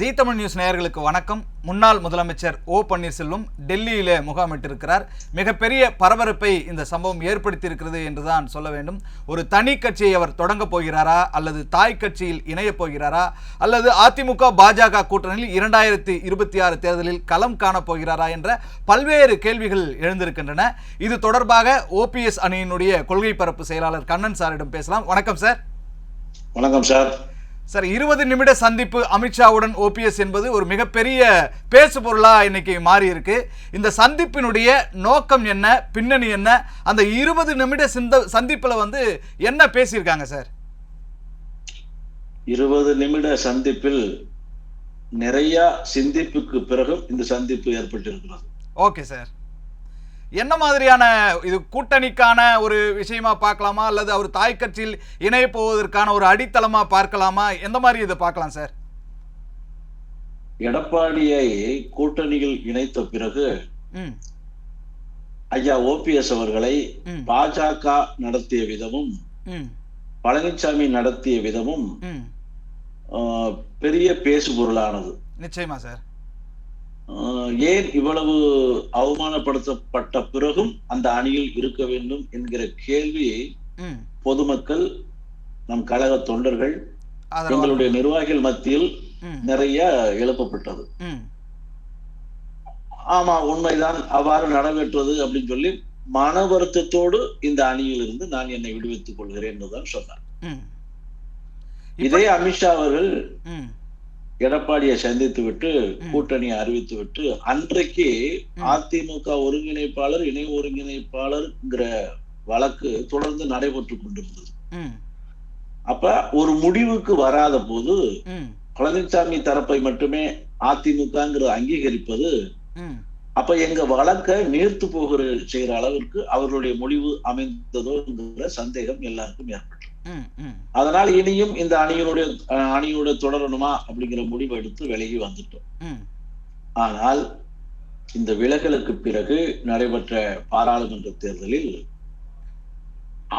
ஜீ Tamil news நேயர்களுக்கு வணக்கம். முன்னாள் முதலமைச்சர் ஓ பன்னீர்செல்வம் டெல்லியிலே முகாமிட்டிருக்கிறார். மிகப்பெரிய பரபரப்பை இந்த சம்பவம் ஏற்படுத்தியிருக்கிறது என்றுதான் சொல்ல வேண்டும். ஒரு தனி கட்சியை அவர் தொடங்கப் போகிறாரா? அல்லது தாய் கட்சியில் இணையப் போகிறாரா? அல்லது அதிமுக பாஜக கூட்டணியில் இரண்டாயிரத்தி இருபத்தி ஆறு தேர்தலில் களம் காணப் போகிறாரா என்ற பல்வேறு கேள்விகள் எழுந்திருக்கின்றன. இது தொடர்பாக ஓபிஎஸ் அணியினுடைய கொள்கை பரப்பு செயலாளர் கண்ணன் சாரிடம் பேசலாம். வணக்கம் சார். வணக்கம் சார். சார் இருபது நிமிட சந்திப்பு அமித்ஷாவுடன் ஓபிஎஸ் என்பது ஒரு மிகப்பெரிய பேசு பொருளா இன்னைக்கு மாறி இருக்கு இந்த சந்திப்பினுடைய நோக்கம் என்ன பின்னணி என்ன அந்த இருபது நிமிட சிந்த சந்திப்புல வந்து என்ன பேசியிருக்காங்க சார்? இருபது நிமிட சந்திப்பில் நிறைய சிந்திப்புக்கு பிறகும் இந்த சந்திப்பு ஏற்பட்டிருக்கிறது. Okay sir. என்ன மாதிரியான இது கூட்டணிக்கான ஒரு விஷயமா பார்க்கலாமா? அல்லது அவர் தாய் கட்சியில் இணைய போவதற்கான ஒரு அடித்தளமா பார்க்கலாமா? எந்த மாதிரி இதை பார்க்கலாம் சார்? எடப்பாடியை கூட்டணியில் இணைத்த பிறகு ம். ஐயா ஓபிஎஸ் அவர்களை பாஜக நடத்திய விதமும் ம். பழனிசாமி நடத்திய விதமும் பெரிய பேசு பொருளானது நிச்சயமா சார். ஏன் இவ்வளவு அவமானப்படுத்தப்பட்ட பிறகும் அந்த அணியில் இருக்க வேண்டும் என்கிற கேள்வி ம். பொதுமக்கள் நம் கழக தொண்டர்கள் எங்களுடைய நிர்வாகிகள் மத்தியில் நிறைய எழுப்பப்பட்டது. ஆமா உண்மைதான். அவ்வாறு நடைபெற்றது அப்படின்னு சொல்லி மன வருத்தத்தோடு இந்த அணியில் இருந்து நான் என்னை விடுவித்துக் கொள்கிறேன் என்றுதான் சொன்னார். இதே அமித்ஷா அவர்கள் எடப்பாடியை சந்தித்து விட்டு கூட்டணியை அறிவித்து விட்டு அன்றைக்கு அதிமுக ஒருங்கிணைப்பாளர் இணை ஒருங்கிணைப்பாளர்ங்கிற வழக்கு தொடர்ந்து நடைபெற்று கொண்டிருந்தது. அப்ப ஒரு முடிவுக்கு வராத போது பழனிசாமி தரப்பை மட்டுமே அதிமுகங்கிறது அங்கீகரிப்பது அப்ப எங்க வழக்க நீர்த்து போகிற செய்யற அளவிற்கு அவர்களுடைய முடிவு அமைந்ததோங்கிற சந்தேகம் எல்லாருக்கும் ஏற்பட்டது ம் ம் அதனால் இனியும் இந்த அணியினுடைய அணியோட தொடரணுமா அப்படிங்கிற முடிவு எடுத்து விலகி வந்துட்டோம். ஆனால் இந்த விலகலுக்கு பிறகு நடைபெற்ற பாராளுமன்ற தேர்தலில்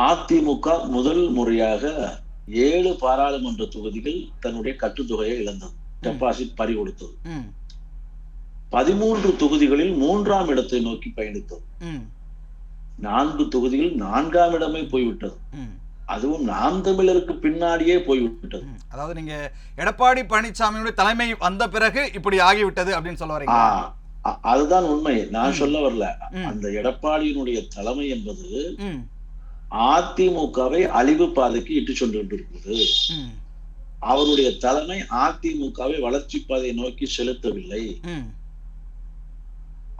அதிமுக முதல் முறையாக ஏழு பாராளுமன்ற தொகுதிகள் தன்னுடைய கட்டுத்தொகையை இழந்தது. டெபாசிட் பறி கொடுத்தது. பதிமூன்று தொகுதிகளில் மூன்றாம் இடத்தை நோக்கி பயணித்தது. நான்கு தொகுதியில் நான்காம் இடமே போய்விட்டது. அதுவும் நாம் தமிழருக்கு பின்னாடியே போய்விட்டது. அதாவது நீங்க எடப்பாடி பழனிசாமியுடைய தலைமை வந்த பிறகு இப்படி ஆகிவிட்டது அப்படின்னு சொல்ல வரீங்க அதுதான் உண்மை. நான் சொல்ல வரல. அந்த எடப்பாடியினுடைய தலைமை என்பது அதிமுகவை அழிவு பாதைக்கு இட்டு சென்று கொண்டிருக்கிறது அவருடைய தலைமை அதிமுகவை வளர்ச்சி பாதையை நோக்கி செலுத்தவில்லை.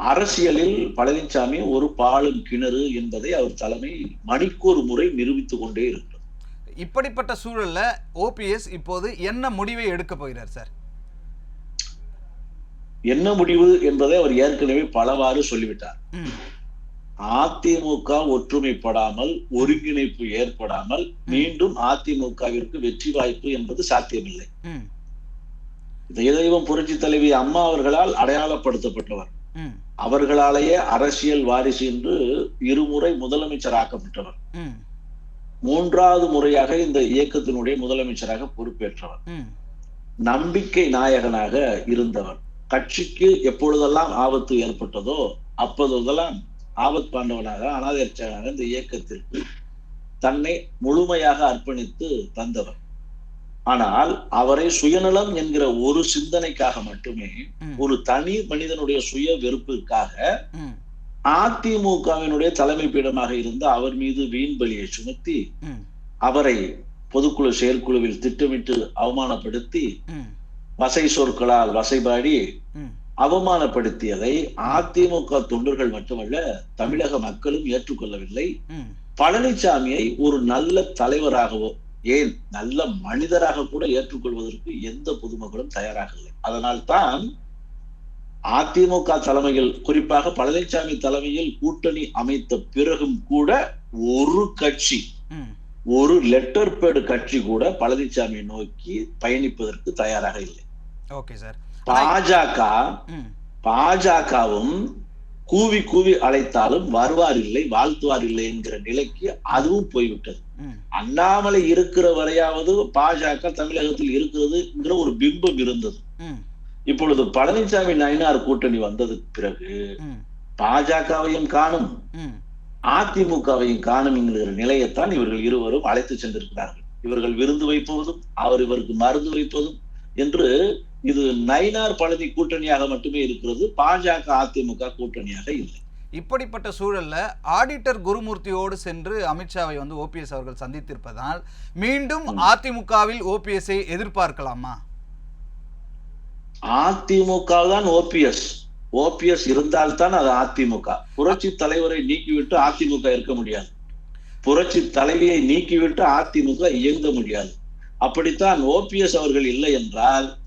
அரசியலில் பழனிசாமி ஒரு பாலும் கிணறு என்பதை அவர் தலைமை மணிக்கொரு முறை நிரூபித்துக் கொண்டே இருக்கிறது இப்படிப்பட்ட சூழல்ல ஓபிஎஸ் இப்போது என்ன முடிவை எடுக்க போகிறார் சார்? என்ன முடிவு என்பதை அவர் ஏற்கனவே பலவாறு சொல்லிவிட்டார். அதிமுக ஒற்றுமைப்படாமல் ஒருங்கிணைப்பு ஏற்படாமல் மீண்டும் அதிமுகவிற்கு வெற்றி வாய்ப்பு என்பது சாத்தியமில்லை. தெய்வம் புரட்சி தலைவி அம்மா அவர்களால் அடையாளப்படுத்தப்பட்டவர். அவர்களாலேயே அரசியல் வாரிசு என்று இருமுறை முதலமைச்சர் ஆக்கப்பட்டவர் மூன்றாவது முறையாக இந்த இயக்கத்தினுடைய முதலமைச்சராக பொறுப்பேற்றவர். நம்பிக்கை நாயகனாக இருந்தவர். கட்சிக்கு எப்பொழுதெல்லாம் ஆபத்து ஏற்பட்டதோ அப்பொழுதெல்லாம் ஆபத் பாண்டவனாக அனாதரிச்சனாக இந்த இயக்கத்திற்கு தன்னை முழுமையாக அர்ப்பணித்து தந்தவர். ஆனால் அவரை சுயநலம் என்கிற ஒரு சிந்தனைக்காக மட்டுமே. ஒரு தனி மனிதனுடைய சுய வெறுப்பிற்காக ம். அதிமுகவினுடைய தலைமை பீடமாக இருந்த அவர் மீது வீண் பலியை சுமத்தி அவரை பொதுக்குழு செயற்குழுவில் திட்டமிட்டு அவமானப்படுத்தி வசை சொற்களால் வசைபாடி அவமானப்படுத்தியதை அதிமுக தொண்டர்கள் மட்டுமல்ல தமிழக மக்களும் ஏற்றுக்கொள்ளவில்லை. பழனிசாமியை ஒரு நல்ல தலைவராகவோ ஏன் நல்ல மனிதராக கூட ஏற்றுக்கொள்வதற்கு எந்த பொதுமக்களும் தயாராக இல்லை அதனால்தான் அதிமுக தலைமையில் குறிப்பாக பழனிசாமி தலைமையில் கூட்டணி அமைத்த பிறகும் கூட ஒரு கட்சி ஒரு லெட்டர் பேடு கட்சி கூட பழனிசாமியை நோக்கி பயணிப்பதற்கு தயாராக இல்லை. Okay sir. பாஜக பாஜகவும் கூவி கூவி அழைத்தாலும் வருவார் இல்லை வாழ்த்துவார் இல்லை என்கிற நிலைக்கு அதுவும் போய்விட்டது. அண்ணாமலை இருக்கிற வரையாவது பாஜக தமிழகத்தில் இருக்கிறதுங்கிற ஒரு பிம்பம் இருந்தது. இப்பொழுது பழனிசாமி நயினார் கூட்டணி வந்ததுக்கு பிறகு பாஜகவையும் காணும் அதிமுகவையும் காணும் என்கிற நிலையைத்தான் இவர்கள் இருவரும் அழைத்து சென்றிருக்கிறார்கள். இவர்கள் விருந்து வைப்பதும் அவர் இவருக்கு மருந்து வைப்பதும் என்று இது நயினார் பழனி கூட்டணியாக மட்டுமே இருக்கிறது பாஜக அதிமுக கூட்டணியாக இல்லை. இப்படிப்பட்ட சூழல்ல ஆடிட்டர் குருமூர்த்தியோடு சென்று அமித்ஷாவை வந்து ஓபிஎஸ் அவர்கள் சந்தித்திருப்பதால் மீண்டும் அதிமுகவில் ஓபிஎஸ்ஐ எதிர்பார்க்கலாமா? அதிமுக தான் ஓபிஎஸ் ஓபிஎஸ் இருந்தால்தான் அது அதிமுக. புரட்சி தலைவரை நீக்கிவிட்டு அதிமுக இருக்க முடியாது. புரட்சி தலைவியை நீக்கிவிட்டு அதிமுக இயங்க முடியாது. அப்படித்தான் ஓபிஎஸ் அவர்கள் இல்லை என்றால்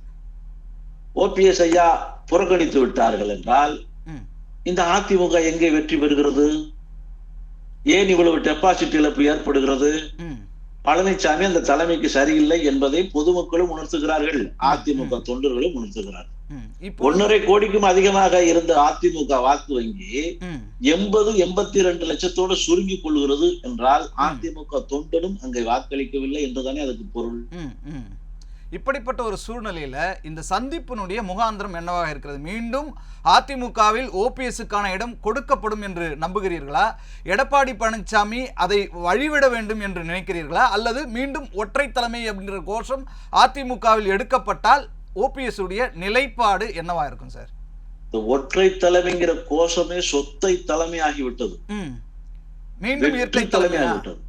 ஓபிஎஸ் ஐயா புறக்கணித்து விட்டார்கள் என்றால் இந்த அதிமுக எங்கே வெற்றி பெறுகிறது? ஏன் இவ்வளவு டெபாசிட் இழப்பு ஏற்படுகிறது? பழனிசாமி அந்த தலைமைக்கு சரியில்லை என்பதை பொதுமக்களும் உணர்த்துகிறார்கள். அதிமுக தொண்டர்களும் உணர்த்துகிறார்கள். ஒன்னரை கோடிக்கும் அதிகமாக இருந்த அதிமுக வாக்கு வங்கி எண்பது எண்பத்தி ரெண்டு லட்சத்தோடு சுருங்கிக் கொள்கிறது என்றால் அதிமுக தொண்டனும் அங்கே வாக்களிக்கவில்லை என்றுதானே அதுக்கு பொருள். இப்படிப்பட்ட ஒரு சூழ்நிலையில இந்த சந்திப்பினுடைய முகாந்திரம் என்னவாக இருக்கிறது? மீண்டும் அதிமுகவில் ஓபிஎஸ்க்கான இடம் கொடுக்கப்படும் என்று நம்புகிறீர்களா? எடப்பாடி பழனிசாமி அதை வழிவிட வேண்டும் என்று நினைக்கிறீர்களா? அல்லது மீண்டும் ஒற்றை தலைமை அப்படின்ற கோஷம் அதிமுகவில் எடுக்கப்பட்டால் ஓபிஎஸ் உடைய நிலைப்பாடு என்னவா இருக்கும் சார்? இந்த ஒற்றை தலைமைங்கிற கோஷமே சொத்தை தலைமை ஆகிவிட்டது மீண்டும் இரட்டை தலைமை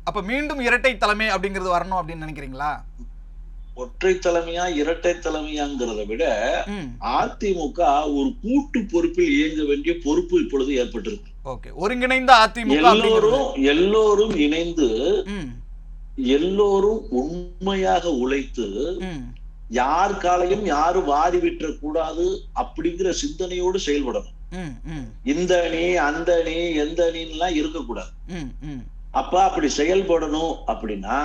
அப்ப மீண்டும் இரட்டை தலைமை அப்படிங்கிறது வரணும் அப்படின்னு நினைக்கிறீங்களா? ஒற்றை தலைமையா இரட்டை தலைமையாங்கிறத விட அதிமுக ஒரு கூட்டு பொறுப்பில் இயங்க வேண்டிய பொறுப்பு இப்பொழுது ஏற்பட்டிருக்கு. ஓகே. ஒருங்கிணைந்த அதிமுக எல்லோரும் எல்லோரும் இணைந்து எல்லோரும் உண்மையாக உழைத்து யார் காலையும் யாரும் வாரி விட்டுற கூடாது அப்படிங்கிற சிந்தனையோடு செயல்படணும். இந்த அணி அந்த அணி எந்த அணின்னுலாம் இருக்கக்கூடாது. அப்ப அப்படி செயல்படணும் அப்படின்னா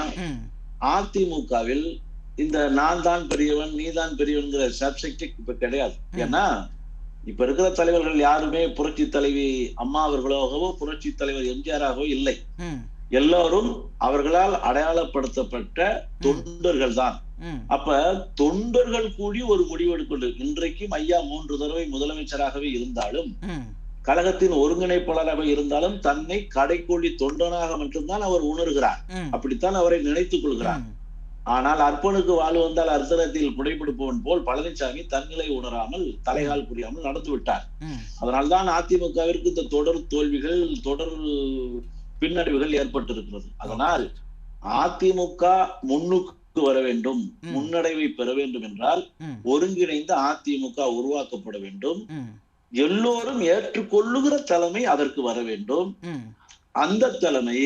அதிமுகவில் இந்த நான் தான் பெரியவன் நீ தான் பெரியவன்கிற சப்ஜெக்ட் இப்ப கிடையாது. ஏன்னா இப்ப இருக்கிற தலைவர்கள் யாருமே புரட்சி தலைவி அம்மா அவர்களாகவோ புரட்சி தலைவர் எம்ஜிஆராகவோ இல்லை. எல்லோரும் அவர்களால் அடையாளப்படுத்தப்பட்ட தொண்டர்கள் தான். அப்ப தொண்டர்கள் கூடி ஒரு முடிவெடுக்கொண்டு இன்றைக்கும் ஐயா மூன்று தடவை முதலமைச்சராகவே இருந்தாலும் கழகத்தின் ஒருங்கிணைப்பாளராக இருந்தாலும் தன்னை கடைக்கோழி தொண்டனாக மட்டும்தான் அவர் உணர்கிறார். அப்படித்தான் அவரை நினைத்துக் கொள்கிறார். ஆனால் அற்பனுக்கு வாழ் வந்தால் அர்த்தத்தில் புடைப்பிடிப்பவன் போல் பழனிசாமி தன்னிலை உணராமல் தலைகால் புரியாமல் நடந்து விட்டார். அதனால்தான் அதிமுகவிற்கு இந்த தொடர் தோல்விகள் தொடர் பின்னடைவுகள் ஏற்பட்டிருக்கிறது. அதனால் அதிமுக முன்னுக்கு வர வேண்டும். முன்னடைவை பெற வேண்டும் என்றால் ஒருங்கிணைந்த அதிமுக உருவாக்கப்பட வேண்டும். எல்லோரும் ஏற்றுக்கொள்ளுகிற தலைமை அதற்கு வர வேண்டும். அந்த தலைமை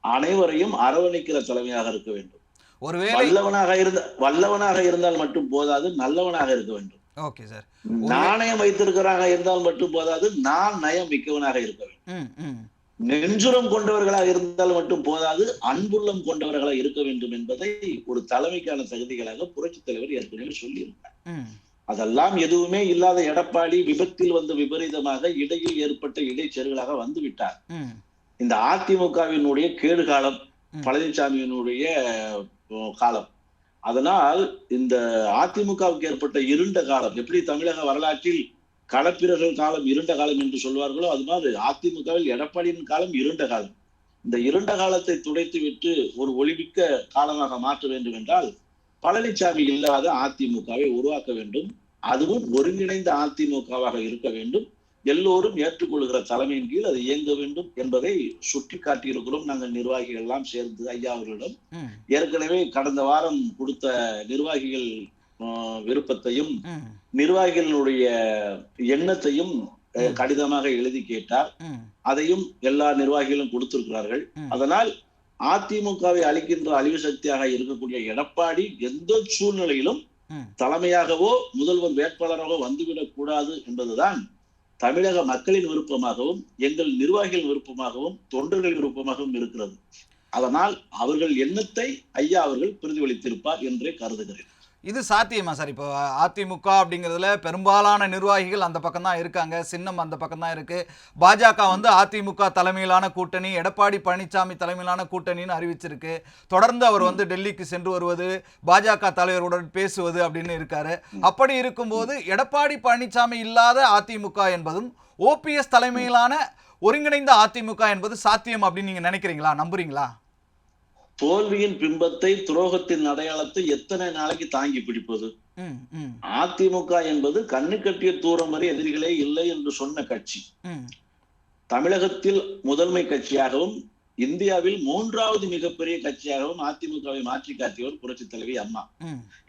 அனைவரையும் அரவணைக்கிற தலைமையாக இருக்க வேண்டும். ஒருவேளை வல்லவனாக இருந்த வல்லவனாக இருந்தால் மட்டும் போதாது நல்லவனாக இருக்க வேண்டும். Okay sir. நாணயம் வைத்திருக்கிறாங்க இருந்தால் மட்டும் போதாது நான் நயம் மிக்கவனாக இருக்க வேண்டும். நெஞ்சுரம் கொண்டவர்களாக இருந்தால் மட்டும் போதாது அன்புள்ளம் கொண்டவர்களாக இருக்க வேண்டும் என்பதை ஒரு தலைமைக்கான தகுதிகளாக புரட்சி தலைவர் ஏற்கனவே சொல்லியிருக்கார் ம். அதெல்லாம் எதுவுமே இல்லாத எடப்பாடி விபத்தில் வந்த விபரீதமாக இடையில் ஏற்பட்ட இடைச்செருகளாக வந்து விட்டார் இந்த அதிமுகவினுடைய கேடு காலம் ம். பழனிசாமியினுடைய காலம். அதனால் இந்த அதிமுகவுக்கு ஏற்பட்ட இருண்ட காலம் எப்படி தமிழக வரலாற்றில் களப்பிரர்கள் காலம் இருண்ட காலம் என்று சொல்வார்களோ அது மாதிரி அதிமுகவில் எடப்பாடியின் காலம் இருண்ட காலம். இந்த இருண்ட காலத்தை துடைத்து விட்டு ஒரு ஒளிமிக்க காலமாக மாற்ற வேண்டும் என்றால் பழனிசாமி இல்லாத அதிமுகவை உருவாக்க வேண்டும். அதுவும் ஒருங்கிணைந்த அதிமுகவாக இருக்க வேண்டும். எல்லோரும் ஏற்றுக்கொள்கிற தலைமையின் கீழ் அது இயங்க வேண்டும் என்பதை சுட்டி காட்டியிருக்கிறோம் நாங்கள் நிர்வாகிகள் எல்லாம் சேர்ந்து ஐயா அவர்களிடம். ஏற்கனவே கடந்த வாரம் கொடுத்த நிர்வாகிகள் விருப்பத்தையும் நிர்வாகிகளுடைய எண்ணத்தையும். கடிதமாக எழுதி கேட்டார். அதையும் எல்லா நிர்வாகிகளும் கொடுத்திருக்கிறார்கள். அதனால் அதிமுகவை அளிக்கின்ற அழிவு சக்தியாக இருக்கக்கூடிய எடப்பாடி எந்த சூழ்நிலையிலும் தலைமையாகவோ முதல்வர் வேட்பாளராகவோ வந்துவிடக் கூடாது என்பதுதான் தமிழக மக்களின் விருப்பமாகவும் எங்கள் நிர்வாகிகள் விருப்பமாகவும் தொண்டர்களின் விருப்பமாகவும் இருக்கிறது. அதனால் அவர்கள் எண்ணத்தை ஐயா அவர்கள் பிரதிபலித்திருப்பார் என்றே கருதுகிறேன். இது சாத்தியமா சார்? இப்போ அதிமுக அப்படிங்கிறதுல பெரும்பாலான நிர்வாகிகள் அந்த பக்கம் தான் இருக்காங்க. சின்னம் அந்த பக்கம் தான் இருக்கு. பாஜக வந்து அதிமுக தலைமையிலான கூட்டணி எடப்பாடி பழனிசாமி தலைமையிலான கூட்டணின்னு அறிவிச்சிருக்கு. தொடர்ந்து அவர் வந்து டெல்லிக்கு சென்று வருவது பாஜக தலைவருடன் பேசுவது அப்படின்னு இருக்காரு. அப்படி இருக்கும்போது எடப்பாடி பழனிசாமி இல்லாத அதிமுக என்பதும் ஓபிஎஸ் தலைமையிலான ஒருங்கிணைந்த அதிமுக என்பது சாத்தியம் அப்படின்னு நீங்க நினைக்கிறீங்களா? நம்புறீங்களா? தோல்வியின் பிம்பத்தை துரோகத்தின் அடையாளத்தை எத்தனை நாளைக்கு தாங்கி பிடிப்பது? அதிமுக என்பது கண்ணு கட்டிய தூரம் வரை எதிரிகளே இல்லை என்று சொன்ன கட்சி. தமிழகத்தில் முதன்மை கட்சியாகவும் இந்தியாவில் மூன்றாவது மிகப்பெரிய கட்சியாகவும் அதிமுகவை மாற்றி காட்டியவர் புரட்சி தலைவி அம்மா.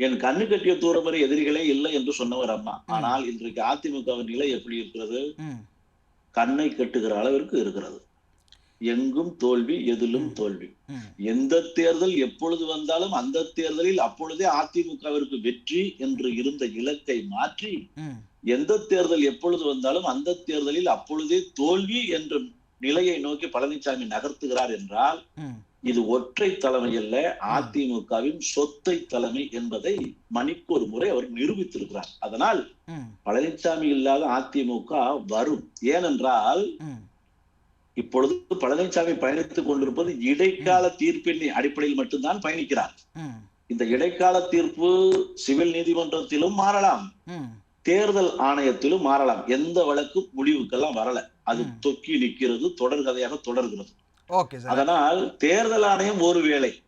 என் கண்ணு கட்டிய தூரம் வரை எதிரிகளே இல்லை என்று சொன்னவர் அம்மா. ஆனால் இன்றைக்கு அதிமுகவின் நிலை எப்படி இருக்கிறது? கண்ணை கட்டுகிற அளவிற்கு இருக்கிறது. எங்கும் தோல்வி எதிலும் தோல்வி. எந்த தேர்தல் எப்பொழுது வந்தாலும் அந்த தேர்தலில் அப்பொழுதே அதிமுகவிற்கு வெற்றி என்று இருந்த இலக்கை மாற்றி எந்த தேர்தல் எப்பொழுது வந்தாலும் அந்த தேர்தலில் அப்பொழுதே தோல்வி என்ற நிலையை நோக்கி பழனிசாமி நகர்த்துகிறார் என்றால் இது ஒற்றை தலைமை அல்ல அதிமுகவின் சொத்தை தலைமை என்பதை மணிக்கு ஒரு முறை அவர் நிரூபித்திருக்கிறார். அதனால் பழனிசாமி இல்லாத அதிமுக வரும். ஏனென்றால் இப்பொழுது பழனிசாமி பயணித்துக் கொண்டிருப்பது இடைக்கால தீர்ப்பின் அடிப்படையில் மட்டும்தான் பயணிக்கிறார். இந்த இடைக்கால தீர்ப்பு சிவில் நீதிமன்றத்திலும் மாறலாம். தேர்தல் ஆணையத்திலும் மாறலாம். எந்த வழக்கு முடிவுக்கெல்லாம் வரல. அது. தொக்கி நிற்கிறது தொடர்கதையாக தொடர்கிறது. அதனால் தேர்தல் ஆணையம் ஒருவேளை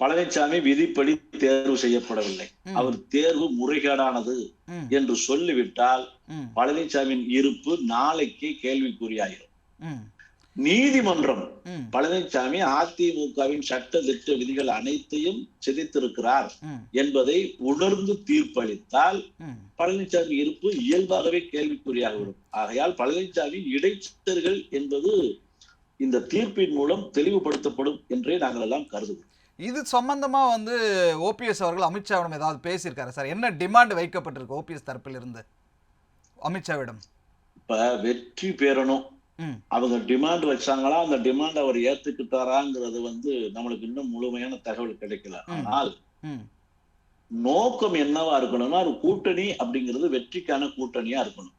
பழனிசாமி விதிப்படி தேர்வு செய்யப்படவில்லை. அவர் தேர்வு முறைகேடானது என்று சொல்லிவிட்டால் பழனிசாமியின் இருப்பு நாளைக்கே கேள்விக்குறியாயிரும். நீதிமன்றம் பழனிசாமி அதிமுகவின் சட்ட திட்ட விதிகள் அனைத்தையும் சிதைத்திருக்கிறார் என்பதை உணர்ந்து தீர்ப்பளித்தால் பழனிசாமி இருப்பு இயல்பாகவே கேள்விக்குறியாகிவிடும் ஆகையால் பழனிசாமி இடைத்தர்கள் என்பது இந்த தீர்ப்பின் மூலம் தெளிவுபடுத்தப்படும் என்றே நாங்கள் எல்லாம் கருதுகிறோம். இது சம்பந்தமா வந்து ஓபிஎஸ் அவர்கள் அமித்ஷாவிடம் ஏதாவது பேசியிருக்காரு சார்? என்ன டிமாண்ட் வைக்கப்பட்டிருக்கு ஓபிஎஸ் தரப்பிலிருந்து? அமித்ஷாவிடம் இப்ப வெற்றி பெறணும். அவங்க டிமாண்ட் வச்சாங்களா? அந்த டிமாண்ட் அவர் ஏத்துக்கிட்டாராங்கிறது வந்து நம்மளுக்கு இன்னும் முழுமையான தகவல் கிடைக்கல. ஆனால் நோக்கம் என்னவா இருக்கணும்னா ஒரு கூட்டணி அப்படிங்கிறது வெற்றிக்கான கூட்டணியா இருக்கணும்.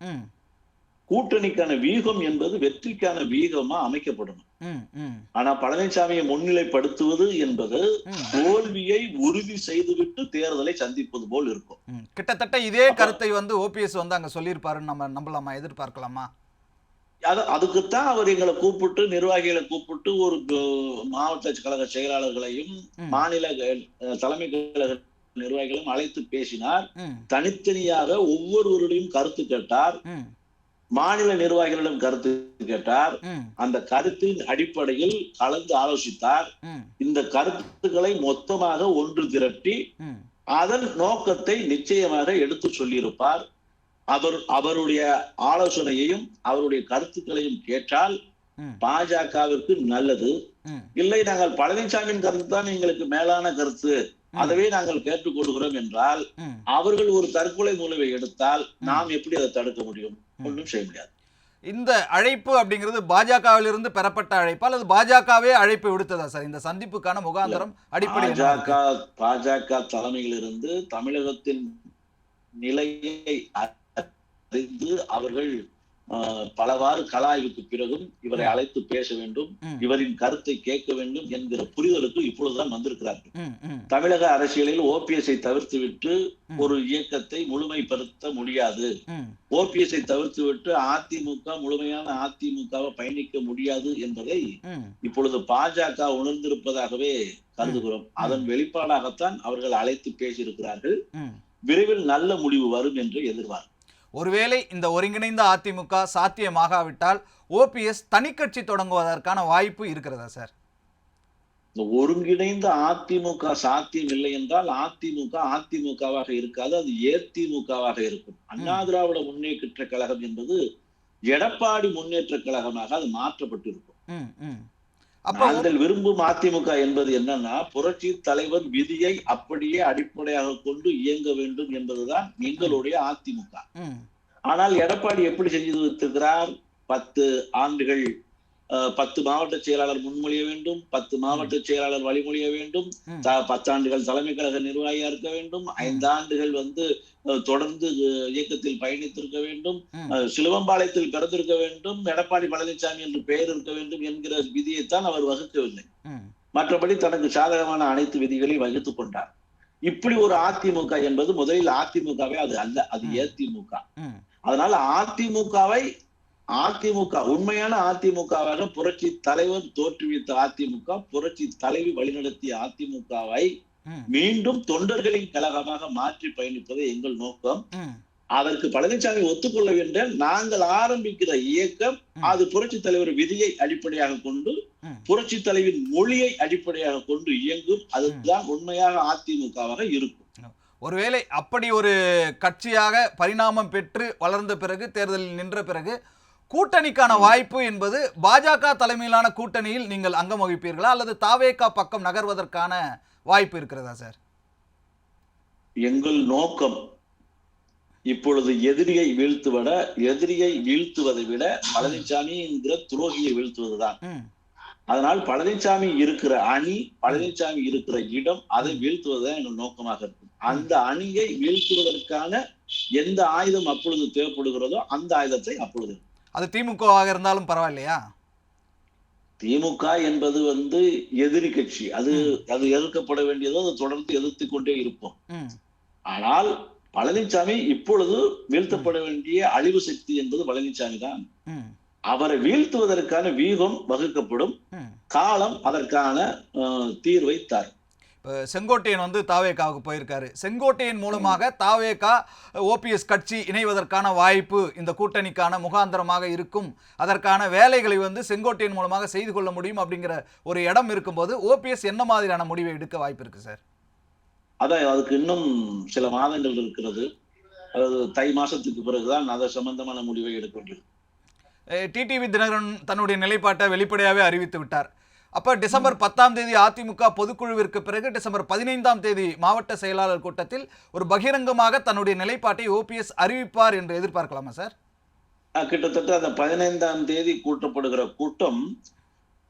கூட்டணிக்கான வீகம் என்பது வெற்றிக்கான வீகமா அமைக்கப்படணும். ஆனா பழனிசாமியை முன்னிலைப்படுத்துவது என்பது தோல்வியை உறுதி செய்துவிட்டு தேர்தலை சந்திப்பது போல் இருக்கும். கிட்டத்தட்ட இதே கருத்தை வந்து ஓபிஎஸ் வந்து அங்க சொல்லியிருப்பாருன்னு நம்ம நம்பலாமா? எதிர்பார்க்கலாமா? அது அதுக்குத்தான் அவர் எங்களை கூப்பிட்டு நிர்வாகிகளை கூப்பிட்டு ஒரு மாவட்ட கழக செயலாளர்களையும். மாநில தலைமை கழக நிர்வாகிகளையும் அழைத்து பேசினார். தனித்தனியாக ஒவ்வொருவருடையும் கருத்து கேட்டார். மாநில நிர்வாகிகளிடம் கருத்து கேட்டார். அந்த கருத்தின் அடிப்படையில் கலந்து ஆலோசித்தார். இந்த கருத்துக்களை மொத்தமாக ஒன்று திரட்டி அதன் நோக்கத்தை நிச்சயமாக எடுத்து சொல்லியிருப்பார். அவர் அவருடைய ஆலோசனையையும் அவருடைய கருத்துக்களையும் கேட்டால் பாஜகவிற்கு நல்லது. இல்லை நாங்கள் பழனிசாமியின் கருத்து தான் எங்களுக்கு மேலான கருத்து. அதவே நாங்கள் கேட்டுக்கொள்கிறோம் என்றால் அவர்கள் ஒரு தற்கொலை முடிவை எடுத்தால் நாம் எப்படி அதை தடுக்க முடியும்? ஒன்றும் செய்ய முடியாது. இந்த அழைப்பு அப்படிங்கிறது பாஜகவிலிருந்து பெறப்பட்ட அழைப்பா அல்லது பாஜகவே அழைப்பு விடுத்ததா சார்? இந்த சந்திப்புக்கான முகாந்திரம் அடிப்படை பாஜக? பாஜக தலைமையிலிருந்து தமிழகத்தின் நிலையை அறிந்து அவர்கள் பலவாறு கலாய்வுக்கு பிறகும் இவரை அழைத்து பேச வேண்டும் இவரின் கருத்தை கேட்க வேண்டும் என்கிற புரிதலுக்கு இப்பொழுதுதான் வந்திருக்கிறார்கள். தமிழக அரசியலில் ஓபிஎஸ்ஐ தவிர்த்து விட்டு. ஒரு இயக்கத்தை முழுமைப்படுத்த முடியாது. ஓபிஎஸ்ஐ தவிர்த்து விட்டு அதிமுக முழுமையான அதிமுகவை பயணிக்க முடியாது என்பதை இப்பொழுது பாஜக உணர்ந்திருப்பதாகவே கருதுகிறோம். அதன் வெளிப்பாடாகத்தான் அவர்கள் அழைத்து பேசியிருக்கிறார்கள். விரைவில் நல்ல முடிவு வரும் என்று எதிர்பார்க்கிறோம். ஒருவேளை இந்த ஒருங்கிணைந்த அதிமுக சாத்தியமாகாவிட்டால் ஓபிஎஸ் தனிக்கட்சி தொடங்குவதற்கான வாய்ப்பு இருக்கிறதா சார்? இந்த ஒருங்கிணைந்த அதிமுக சாத்தியம் இல்லை என்றால் அதிமுக அதிமுகவாக இருக்காது அது ஏதிமுகவாக இருக்கும். அண்ணா திராவிட முன்னேற்ற கழகம் என்பது எடப்பாடி முன்னேற்ற கழகமாக அது மாற்றப்பட்டிருக்கும். நாங்கள் விரும்பும் அதிமுக என்பது என்னன்னா புரட்சி தலைவர் விதியை அப்படியே அடிப்படையாக கொண்டு இயங்க வேண்டும் என்பதுதான் எங்களுடைய அதிமுக. ஆனால் எடப்பாடி எப்படி செஞ்சு வைத்திருக்கிறார் பத்து ஆண்டுகள் பத்து மாவட்ட செயலாளர் முன்மொழிய வேண்டும் பத்து மாவட்ட செயலாளர் வழிமொழிய வேண்டும் பத்தாண்டுகள் தலைமை கழக நிர்வாகியா இருக்க வேண்டும் ஐந்தாண்டுகள் வந்து அஹ், தொடர்ந்து இயக்கத்தில் பயணித்திருக்க வேண்டும் சிலுவம்பாளையத்தில் பிறந்திருக்க வேண்டும் எடப்பாடி பழனிசாமி என்று பெயர் இருக்க வேண்டும் என்கிற விதியைத்தான் அவர் வகுக்கவில்லை. மற்றபடி தனக்கு சாதகமான அனைத்து விதிகளையும் வகுத்துக் கொண்டார் இப்படி ஒரு அதிமுக என்பது முதலில் அதிமுகவே அது அல்ல அது. ஏதிமுக. அதனால அதிமுகவை அதிமுக உண்மையான அதிமுகவாக புரட்சி தலைவர் தோற்றுவித்த அதிமுக புரட்சி தலைவி வழிநடத்திய அதிமுகவை. மீண்டும் தொண்டர்களின் கழகமாக மாற்றி பயணிப்பது எங்கள் நோக்கம். அதற்கு பழனிசாமி ஒத்துக்கொள்ள வேண்டும் நாங்கள் ஆரம்பிக்கிற இயக்கம். அது புரட்சி தலைவர் விதியை அடிப்படையாக கொண்டு. புரட்சி தலைவின் மொழியை அடிப்படையாக கொண்டு இயங்கும் அதுதான் உண்மையாக அதிமுகவாக இருக்கும் ஒருவேளை அப்படி ஒரு கட்சியாக பரிணாமம் பெற்று வளர்ந்த பிறகு தேர்தலில் நின்ற பிறகு கூட்டணிக்கான வாய்ப்பு என்பது பாஜக தலைமையிலான கூட்டணியில் நீங்கள் அங்கம் வகிப்பீர்களா? அல்லது தாவேகா பக்கம் நகர்வதற்கான வாய்ப்பு இருக்கிறதா சார்? எங்கள் நோக்கம் இப்பொழுது எதிரியை வீழ்த்துவிட எதிரியை வீழ்த்துவதை விட பழனிசாமி என்கிற துரோகியை வீழ்த்துவதுதான். அதனால் பழனிசாமி இருக்கிற அணி பழனிசாமி இருக்கிற இடம் அதை வீழ்த்துவதுதான் எங்கள் நோக்கமாக இருக்கும். அந்த அணியை வீழ்த்துவதற்கான எந்த ஆயுதம் அப்பொழுது தேவைப்படுகிறதோ அந்த ஆயுதத்தை அப்பொழுது அது திமுகவாக இருந்தாலும் பரவாயில்லையா? திமுக என்பது வந்து எதிரி கட்சி. அது அது எதிர்க்கப்பட வேண்டியதோ அது தொடர்ந்து எதிர்த்து கொண்டே இருப்போம். ஆனால் பழனிசாமி இப்பொழுது வீழ்த்தப்பட வேண்டிய அழிவு சக்தி என்பது பழனிசாமி தான். அவரை வீழ்த்துவதற்கான வியூகம் வகுக்கப்படும். காலம் அதற்கான தீர்வை தரும். செங்கோட்டையன் வந்து தாவேகாவுக்கு போயிருக்காரு. செங்கோட்டையன் மூலமாக தாவேகா ஓபிஎஸ் கட்சி இணைவதற்கான வாய்ப்பு இந்த கூட்டணிக்கான முகாந்திரமாக இருக்கும். அதற்கான வேலைகளை வந்து செங்கோட்டையன் மூலமாக செய்து கொள்ள முடியும் அப்படிங்கிற ஒரு இடம் இருக்கும்போது ஓபிஎஸ் என்ன மாதிரியான முடிவை எடுக்க வாய்ப்பு இருக்கு சார்? அதான் அதுக்கு இன்னும் சில மாதங்கள் இருக்கிறது. அதாவது தை மாசத்துக்கு பிறகுதான் அது சம்பந்தமான முடிவை எடுக்க வேண்டியது டிடிவி தினகரன் தன்னுடைய நிலைப்பாட்டை வெளிப்படையாகவே அறிவித்து விட்டார். அப்போ டிசம்பர் பத்தாம் தேதி அதிமுக பொதுக்குழுவிற்கு பிறகு டிசம்பர் பதினைந்தாம் தேதி மாவட்ட செயலாளர் கூட்டத்தில் ஒரு பகிரங்கமாக தன்னுடைய நிலைப்பாட்டை ஓபிஎஸ் அறிவிப்பார் என்று எதிர்பார்க்கலாமா சார்? கிட்டத்தட்ட அந்த பதினைந்தாம் தேதி கூட்டப்படுகிற கூட்டம்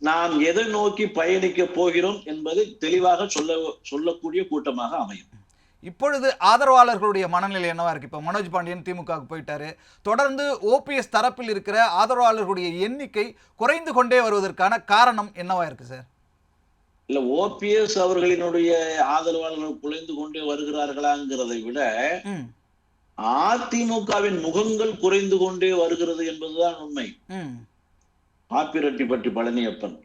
நாம் எதை நோக்கி பயணிக்க போகிறோம் என்பதை தெளிவாக சொல்ல சொல்லக்கூடிய கூட்டமாக அமையும். இப்பொழுது ஆதரவாளர்களுடைய மனநிலை என்னவா இருக்கு? இப்போ மனோஜ் பாண்டியன் திமுகவுக்கு போயிட்டாரு. தொடர்ந்து ஓபிஎஸ் தரப்பில் இருக்கிற ஆதரவாளர்களுடைய எண்ணிக்கை குறைந்து கொண்டே வருவதற்கான காரணம் என்னவா இருக்கு சார்? இல்ல ஓபிஎஸ் அவர்களினுடைய ஆதரவாளர்கள் குலைந்து கொண்டே வருகிறார்களாங்கிறதை விட அதிமுகவின் முகங்கள் குறைந்து கொண்டே வருகிறது என்பதுதான் உண்மை. ம். பாப்பிரெட்டிப்பட்டி பழனியப்பன்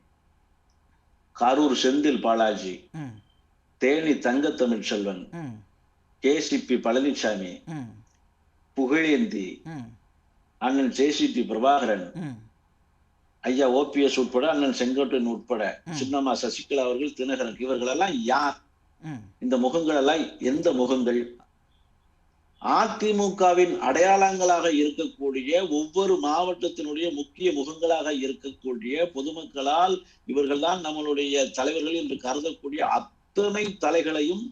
கரூர் செந்தில் பாலாஜி தேனி தங்க தமிழ்ச்செல்வன் கேசிபி பழனிசாமி புகழேந்தி அண்ணன் ஜேசிபி பிரபாகரன் ஐயா ஓபிஎஸ் உட்பட அண்ணன் செங்கோட்டையன் உட்பட. சின்னம்மா சசிகலா அவர்கள் தினகரன் இவர்கள் எல்லாம் யார்? ம் இந்த முகங்கள் எல்லாம் எந்த முகங்கள்? அதிமுகவின் அடையாளங்களாக இருக்கக்கூடிய ஒவ்வொரு மாவட்டத்தினுடைய முக்கிய முகங்களாக இருக்கக்கூடிய பொதுமக்களால் இவர்கள்தான் நம்மளுடைய தலைவர்கள் என்று கருதக்கூடிய அத்தனை தலைகளையும்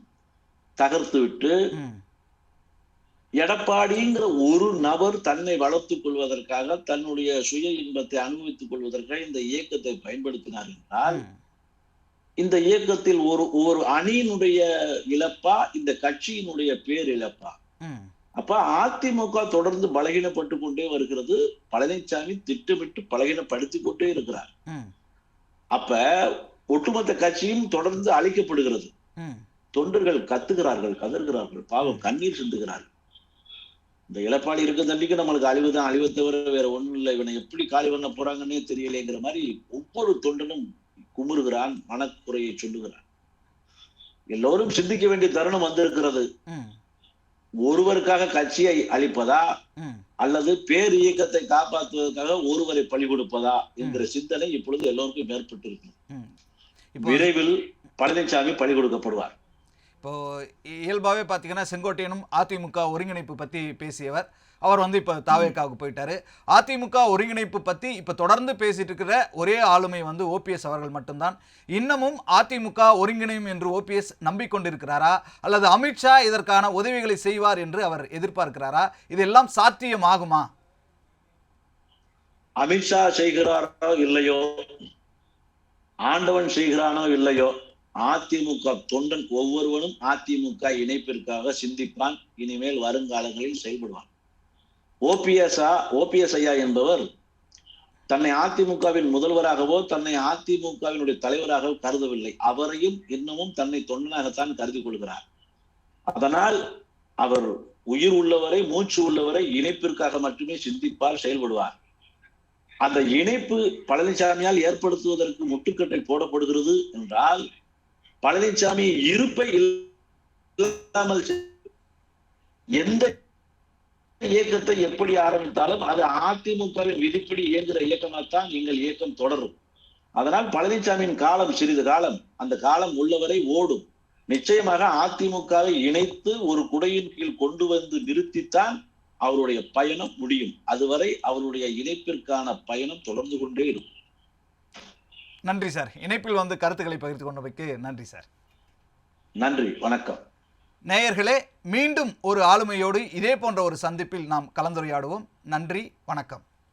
தகர்த்துவிட்டு ம். எடப்பாடிங்கிற ஒரு நபர் தன்னை வளர்த்துக் கொள்வதற்காக தன்னுடைய சுய இன்பத்தை அனுபவித்துக் கொள்வதற்காக இந்த இயக்கத்தை பயன்படுத்தினார் என்றால் இந்த இயக்கத்தில் ஒரு ஒரு அணியினுடைய இழப்பா இந்த கட்சியினுடைய பேர் இழப்பா? அப்ப அதிமுக தொடர்ந்து பலகீனப்பட்டு கொண்டே வருகிறது. பழனிசாமி திட்டமிட்டு பலகீனப்படுத்திக் கொண்டே இருக்கிறார். அப்ப ஒட்டுமொத்த கட்சியும் தொடர்ந்து அழிக்கப்படுகிறது. தொண்டர்கள் கத்துகிறார்கள் கதறுகிறார்கள் பாவம் கண்ணீர் சிந்துகிறார்கள். இந்த இழப்பாடி இருக்க தண்டிக்கு நம்மளுக்கு அழிவுதான் அழிவை தவிர வேற ஒண்ணும் இல்லை. இவனை எப்படி காலி பண்ண போறாங்கன்னே தெரியலைங்கிற மாதிரி ஒவ்வொரு தொண்டனும் குமுறுகிறான் மனக்குறையை சொல்லுகிறான். எல்லோரும் சிந்திக்க வேண்டிய தருணம் வந்திருக்கிறது. ஒருவருக்காக கட்சியை அழிப்பதா அல்லது பேர் இயக்கத்தை காப்பாற்றுவதற்காக ஒருவரை பழி கொடுப்பதா என்கிற சிந்தனை இப்பொழுது எல்லோருக்கும் ஏற்பட்டிருக்கு ம். இப்போ விரைவில் பழனிசாமி பழி கொடுக்கப்படுவார். இப்போ இயல்பாகவே பார்த்தீங்கன்னா செங்கோட்டையனும் அதிமுக ஒருங்கிணைப்பு பற்றி பேசியவர். அவர் வந்து இப்போ தாவேக்காவுக்கு போயிட்டாரு. அதிமுக ஒருங்கிணைப்பு பற்றி இப்போ தொடர்ந்து பேசிட்டு இருக்கிற ஒரே ஆளுமை வந்து ஓபிஎஸ் அவர்கள் மட்டும்தான். இன்னமும் அதிமுக ஒருங்கிணையும் என்று ஓபிஎஸ் நம்பிக்கொண்டிருக்கிறாரா? அல்லது அமித்ஷா இதற்கான உதவிகளை செய்வார் என்று அவர் எதிர்பார்க்கிறாரா? இதெல்லாம் சாத்தியமாகுமா அமித்ஷா செய்கிறாரோ இல்லையோ? ஆண்டவன் செய்கிறானோ இல்லையோ? அதிமுக தொண்டன் ஒவ்வொருவனும் அதிமுக இணைப்பிற்காக சிந்திப்பான். இனிமேல் வருங்காலங்களில் செயல்படுவான். ஓபிஎஸ்ஆ ஓபிஎஸ் ஐயா என்பவர் தன்னை அதிமுகவின் முதல்வராகவோ தன்னை அதிமுகவினுடைய தலைவராகவோ கருதவில்லை. அவரையும் இன்னமும் தன்னை தொண்டனாகத்தான் கருதி கொள்கிறார். அதனால் அவர் உயிர் உள்ளவரை மூச்சு உள்ளவரை இணைப்பிற்காக மட்டுமே சிந்திப்பார் செயல்படுவார். அந்த இணைப்பு பழனிசாமியால் ஏற்படுத்துவதற்கு முட்டுக்கட்டை போடப்படுகிறது என்றால் பழனிசாமி இருப்பை இல்லாமல் எந்த இயக்கத்தை எப்படி ஆரம்பித்தாலும் அது அதிமுகவின் விதிப்படி இயங்குகிற இயக்கமாகத்தான் எங்கள் இயக்கம் தொடரும். அதனால் பழனிசாமியின் காலம் சிறிது காலம் அந்த காலம் உள்ளவரை ஓடும். நிச்சயமாக அதிமுகவை இணைத்து ஒரு குடையின் கீழ் கொண்டு வந்து நிறுத்தித்தான் அவருடைய பயணம் முடியும். அதுவரை அவருடைய இணைப்பிற்கான பயணம் தொடர்ந்து கொண்டே இருக்கும். நன்றி சார். இணைப்பில் வந்து கருத்துக்களை பகிர்ந்து கொண்டமைக்கு நன்றி சார். நன்றி வணக்கம். நேயர்களே மீண்டும் ஒரு ஆளுமையோடு இதே போன்ற ஒரு சந்திப்பில் நாம் கலந்துரையாடுவோம். நன்றி வணக்கம்.